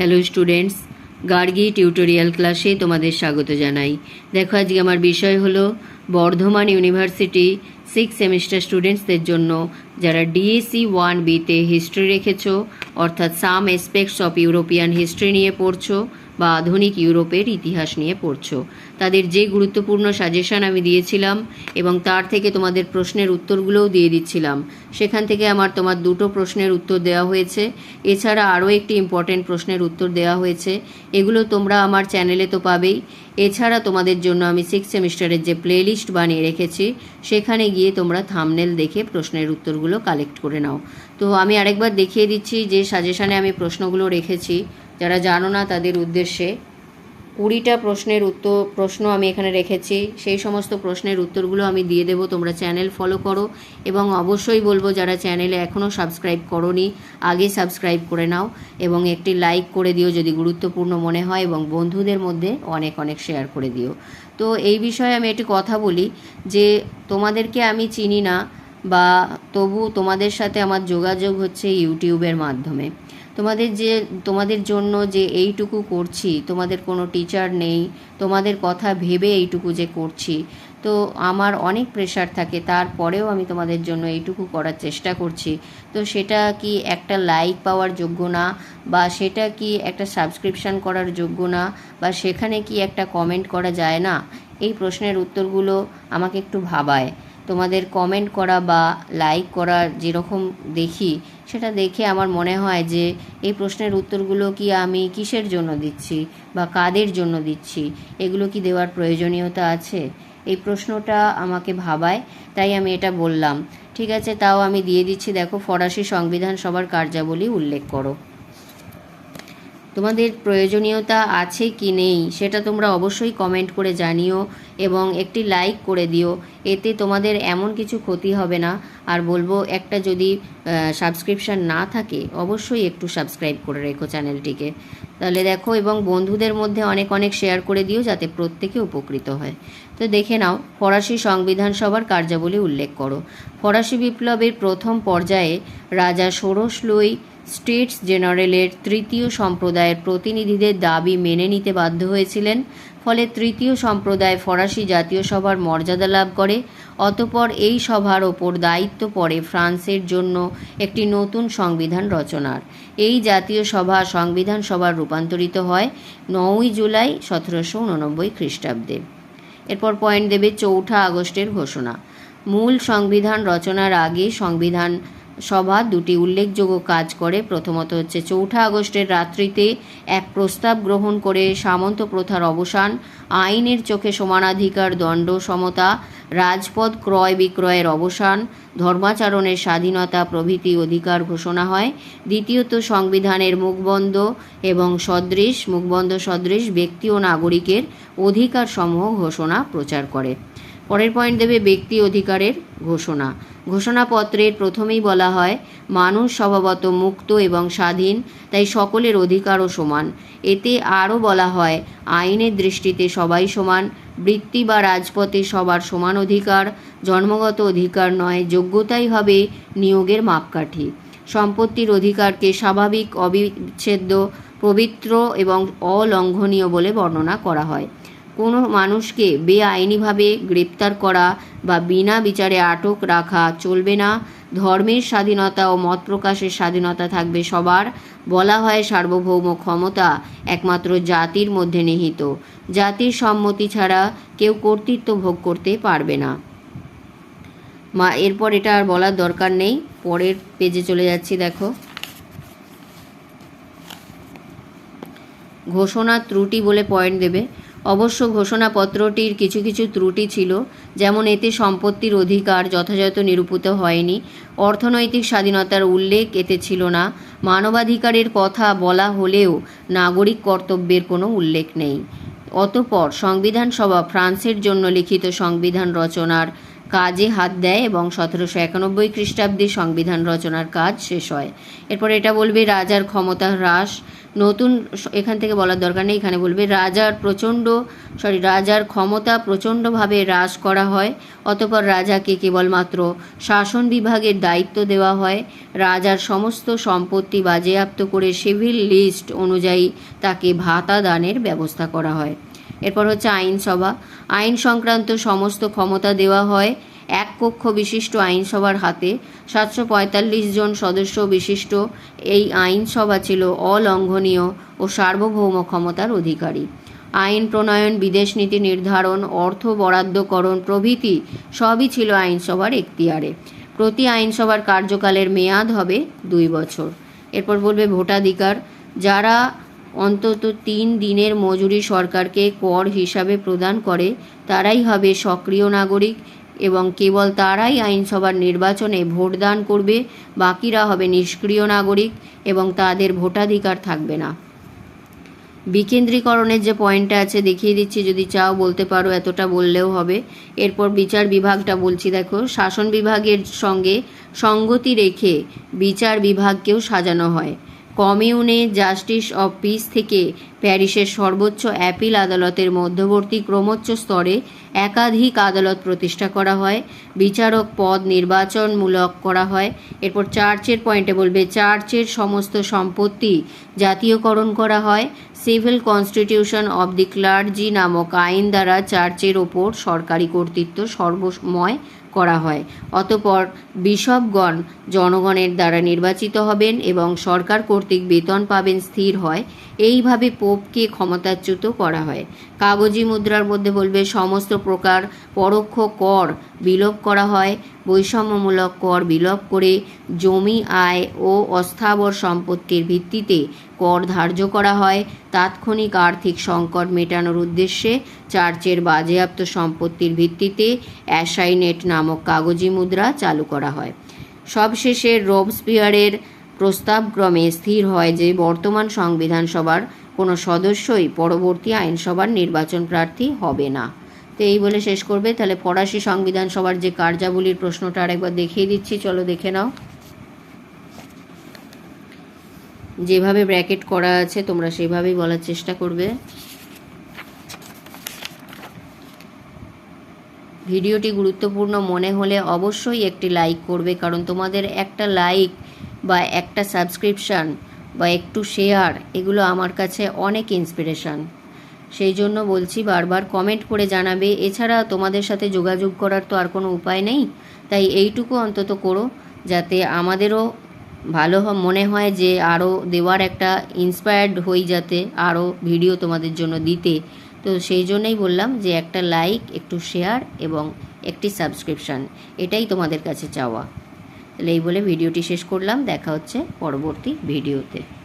Hello students Gargi tutorial ক্লাসে তোমাদের স্বাগত জানাই। দেখো, আজকে আমার বিষয় হলো বর্ধমান ইউনিভার্সিটি সিক্স সেমিস্টার স্টুডেন্টসদের জন্য, যারা ডিএসি ওয়ান বিতে হিস্ট্রি রেখেছো, অর্থাৎ some aspects of European history নিয়ে পড়ছো বা আধুনিক ইউরোপের ইতিহাস নিয়ে পড়ছো। তাদের যে গুরুত্বপূর্ণ সাজেশন আমি দিয়েছিলাম এবং তার থেকে তোমাদের প্রশ্নের উত্তরগুলোও দিয়ে দিচ্ছিলাম। সেখান থেকে আমার তোমার দুটো প্রশ্নের উত্তর দেওয়া হয়েছে। এছাড়া আরও একটি ইম্পর্টেন্ট প্রশ্নের উত্তর দেওয়া হয়েছে। এগুলো তোমরা আমার চ্যানেলে তো পাবেই। এছাড়া তোমাদের জন্য আমি সিক্স সেমিস্টারের যে প্লেলিস্ট বানিয়ে রেখেছি, সেখানে গিয়ে তোমরা থামনেল দেখে প্রশ্নের উত্তরগুলো কালেক্ট করে নাও। তো আমি আরেকবার দেখিয়ে দিচ্ছি যে সাজেশানে আমি প্রশ্নগুলো রেখেছি। যারা জানো না তাদের উদ্দেশ্যে, কুড়িটা প্রশ্নের উত্তর, প্রশ্ন আমি এখানে রেখেছি। সেই সমস্ত প্রশ্নের উত্তরগুলো আমি দিয়ে দেবো, তোমরা চ্যানেল ফলো করো। এবং অবশ্যই বলব, যারা চ্যানেলে এখনও সাবস্ক্রাইব করনি, আগে সাবস্ক্রাইব করে নাও এবং একটি লাইক করে দিও যদি গুরুত্বপূর্ণ মনে হয় এবং বন্ধুদের মধ্যে অনেক অনেক শেয়ার করে দিও। তো এই বিষয়ে আমি একটি কথা বলি যে, তোমাদেরকে আমি চিনি না বা তবু তোমাদের সাথে আমার যোগাযোগ হচ্ছে ইউটিউবের মাধ্যমে। তোমাদের যে, তোমাদের জন্য যে এইটুকু করছি, তোমাদের কোনো টিচার নেই, তোমাদের কথা ভেবে এইটুকু যে করছি, তো আমার অনেক প্রেশার থাকে, তারপরেও আমি তোমাদের জন্য এইটুকু করার চেষ্টা করছি। তো সেটা কি একটা লাইক পাওয়ার যোগ্য না? বা সেটা কি একটা সাবস্ক্রিপশান করার যোগ্য না? বা সেখানে কি একটা কমেন্ট করা যায় না? এই প্রশ্নের উত্তরগুলো আমাকে একটু ভাবায়। তোমাদের কমেন্ট করা বা লাইক করা যেরকম দেখি সেটা দেখে আমার মনে হয় যে এই প্রশ্নের উত্তরগুলো কি আমি কিসের জন্য দিচ্ছি বা কাদের জন্য দিচ্ছি? এগুলো কি দেওয়ার প্রয়োজনীয়তা আছে? এই প্রশ্নটা আমাকে ভাবায়, তাই আমি এটা বললাম। ঠিক আছে, তাও আমি দিয়ে দিচ্ছি। দেখো, ফরাসি সংবিধান সভার কার্যাবলী উল্লেখ করো। তোমাদের প্রয়োজনীয়তা আছে কি নেই, সেটা তোমরা অবশ্যই কমেন্ট করে জানিও এবং একটি লাইক করে দিও, এতে তোমাদের এমন কিছু ক্ষতি হবে না। আর বলব, একটা যদি সাবস্ক্রিপশান না থাকে, অবশ্যই একটু সাবস্ক্রাইব করে রেখো চ্যানেলটিকে তাহলে দেখো, এবং বন্ধুদের মধ্যে অনেক অনেক শেয়ার করে দিও যাতে প্রত্যেকে উপকৃত হয়। তো দেখে নাও, ফরাসি সংবিধান সভার কার্যাবলী উল্লেখ করো। ফরাসি বিপ্লবের প্রথম পর্যায়ে রাজা ষোড়শ লুই স্টেটস জেনারেলের তৃতীয় সম্প্রদায়ের প্রতিনিধিদের দাবি মেনে নিতে বাধ্য হয়েছিলেন, ফলে তৃতীয় সম্প্রদায় ফরাসি জাতীয় সভার মর্যাদা লাভ করে। অতপর এই সভার ওপর দায়িত্ব পড়ে ফ্রান্সের জন্য একটি নতুন সংবিধান রচনার। এই জাতীয় সভা সংবিধান সভার রূপান্তরিত হয় নয়ই জুলাই সতেরোশো উননব্বই খ্রিস্টাব্দে। এরপর পয়েন্ট দেবে চৌঠা আগস্টের ঘোষণা। মূল সংবিধান রচনার আগে সংবিধান সভা দুটি উল্লেখযোগ্য কাজ করে। প্রথমত হচ্ছে চৌঠা আগস্টের রাত্রিতে এক প্রস্তাব গ্রহণ করে সামন্ত প্রথার অবসান, আইনের চোখে সমানাধিকার দণ্ড সমতা, রাজপথ ক্রয় বিক্রয়ের অবসান, ধর্মাচরণের স্বাধীনতা প্রভৃতি অধিকার ঘোষণা হয়। দ্বিতীয়ত, সংবিধানের মুখবন্ধ এবং সদৃশ, মুখবন্ধ সদৃশ ব্যক্তি ও নাগরিকের অধিকারসমূহ ঘোষণা প্রচার করে। পরের পয়েন্ট দেবে ব্যক্তি অধিকারের ঘোষণা। ঘোষণাপত্রের প্রথমেই বলা হয়, মানুষ স্বভাবত মুক্ত এবং স্বাধীন, তাই সকলের অধিকারও সমান। এতে আরও বলা হয়, আইনের দৃষ্টিতে সবাই সমান, বৃত্তি বা রাজপথে সবার সমান অধিকার, জন্মগত অধিকার নয়, যোগ্যতাই হবে নিয়োগের মাপকাঠি। সম্পত্তির অধিকারকে স্বাভাবিক, অবিচ্ছেদ্য, পবিত্র এবং অলঙ্ঘনীয় বলে বর্ণনা করা হয়। কোনো মানুষকে বেআইনিভাবে গ্রেপ্তার করা বা বিনা বিচারে আটক রাখা চলবে না। ধর্মের স্বাধীনতা ও মত প্রকাশের স্বাধীনতা থাকবে সবার, বলা হয় সার্বভৌম ক্ষমতা একমাত্র জাতির মধ্যে নিহিত। জাতির সম্মতি ছাড়া কেউ কর্তৃত্ব ভোগ করতে পারবে না। মা, এরপর এটা আর বলার দরকার নেই। পরের পেজে চলে যাচ্ছি, দেখো। ঘোষণা ত্রুটি বলে পয়েন্ট দেবে। অবশ্য ঘোষণাপত্রটির কিছু কিছু ত্রুটি ছিল, যেমন এতে সম্পত্তির অধিকার যথাযথ নিরূপিত হয়নি, অর্থনৈতিক স্বাধীনতার উল্লেখ এতে ছিল না, মানবাধিকারের কথা বলা হলেও নাগরিক কর্তব্যের কোনো উল্লেখ নেই। অতপর সংবিধান সভা ফ্রান্সের জন্য লিখিত সংবিধান রচনার কাজে হাত দেয় এবং সতেরোশো একানব্বই খ্রিস্টাব্দে সংবিধান রচনার কাজ শেষ হয়। এরপর এটা বলবে, রাজার ক্ষমতা হ্রাস। নতুন এখান থেকে বলার দরকার নেই, এখানে বলবে, রাজার প্রচণ্ড সরি রাজার ক্ষমতা প্রচণ্ডভাবে হ্রাস করা হয়। অতপর রাজাকে কেবলমাত্র শাসন বিভাগের দায়িত্ব দেওয়া হয়। রাজার সমস্ত সম্পত্তি বাজেয়াপ্ত করে সিভিল লিস্ট অনুযায়ী তাকে ভাতা দানের ব্যবস্থা করা হয়। এরপর হচ্ছে আইনসভা আইন সংক্রান্ত সমস্ত ক্ষমতা দেওয়া হয় এক কক্ষ বিশিষ্ট আইনসভার হাতে। সাতশো পঁয়তাল্লিশ জন সদস্য বিশিষ্ট এই আইনসভা ছিল অলঙ্ঘনীয় ও সার্বভৌম ক্ষমতার অধিকারী। আইন প্রণয়ন, বিদেশ নীতি নির্ধারণ, অর্থ বরাদ্দকরণ প্রভৃতি সবই ছিল আইনসভার এখতিয়ারে। প্রতি আইনসভার কার্যকালের মেয়াদ হবে দুই বছর। এরপর বলবে ভোটাধিকার। যারা অন্তত তিন দিনের মজুরি সরকারকে কর হিসাবে প্রদান করে, তারাই হবে সক্রিয় নাগরিক এবং কেবল তারাই আইনসভার নির্বাচনে ভোটদান করবে, বাকিরা হবে নিষ্ক্রিয় নাগরিক এবং তাদের ভোটাধিকার থাকবে না। বিকেন্দ্রীকরণের যে পয়েন্টটা আছে, দেখিয়ে দিচ্ছি, যদি চাও বলতে পারো, এতটা বললেও হবে। এরপর বিচার বিভাগটা বলছি, দেখো, শাসন বিভাগের সঙ্গে সঙ্গতি রেখে বিচার বিভাগকেও সাজানো হয়। কমিউনে জাস্টিস অফ পিস থেকে প্যারিসের সর্বোচ্চ অ্যাপিল আদালতের মধ্যবর্তী ক্রমোচ্চ স্তরে একাধিক আদালত প্রতিষ্ঠা করা হয়, বিচারক পদ নির্বাচনমূলক করা হয়, এরপর চার্চের পয়েন্টে বলবে, চার্চের সমস্ত সম্পত্তি জাতীয়করণ করা হয়, civil constitution of the clergy নামক আইন দ্বারা চার্চের ওপর সরকারি কর্তৃত্ব সর্বময় করা হয়। অতপর বিশপগণ জনগণের দ্বারা নির্বাচিত হবেন এবং সরকার কর্তৃক বেতন পাবেন স্থির হয়। এইভাবে পোপকে ক্ষমতাচ্যুত করা হয়। কাগজি মুদ্রার মধ্যে বলবে, সমস্ত প্রকার পরোক্ষ কর বিলোপ করা হয়। বৈষম্যমূলক কর বিলোপ করে জমি আয় ও অস্থাবর সম্পত্তির ভিত্তিতে কর ধার্য করা হয়। তাৎক্ষণিক আর্থিক সংকট মেটানোর উদ্দেশ্যে চার্চের বাজেয়াপ্ত সম্পত্তির ভিত্তিতে অ্যাসাইনেট নামক কাগজি মুদ্রা চালু করা হয়। সবশেষে রোবসপিয়ারের প্রস্তাবক্রমে স্থির হয় যে, বর্তমান সংবিধান সভার কোনো সদস্যই পরবর্তী আইনসভার নির্বাচন প্রার্থী হবে না। তো এই বলে শেষ করবে। তাহলে ফরাসি সংবিধান সভার যে কার্যাবলীর প্রশ্নটা আরেকবার দেখিয়ে দিচ্ছি। চলো দেখে নাও। যেভাবে ব্র্যাকেট করা আছে, তোমরা সেভাবেই বলার চেষ্টা করবে। ভিডিওটি গুরুত্বপূর্ণ মনে হলে অবশ্যই একটি লাইক করবে, কারণ তোমাদের একটা লাইক বা একটা সাবস্ক্রিপশান বা একটু শেয়ার এগুলো আমার কাছে অনেক ইন্সপিরেশান সেই জন্য বলছি বারবার কমেন্ট করে জানাবে। এছাড়া তোমাদের সাথে যোগাযোগ করার তো আর কোনো উপায় নেই। তাই এইটুকু অন্তত করো, যাতে আমাদেরও ভালো মনে হয় যে আরও দেওয়ার একটা ইন্সপায়ার্ড হই যাতে আরও ভিডিও তোমাদের জন্য দিতে। তো সেই জন্যই বললাম যে একটা লাইক একটু শেয়ার এবং একটি সাবস্ক্রিপশান এটাই তোমাদের কাছে চাওয়া। এই বলে ভিডিওটি শেষ করলাম। দেখা হচ্ছে পরবর্তী ভিডিওতে।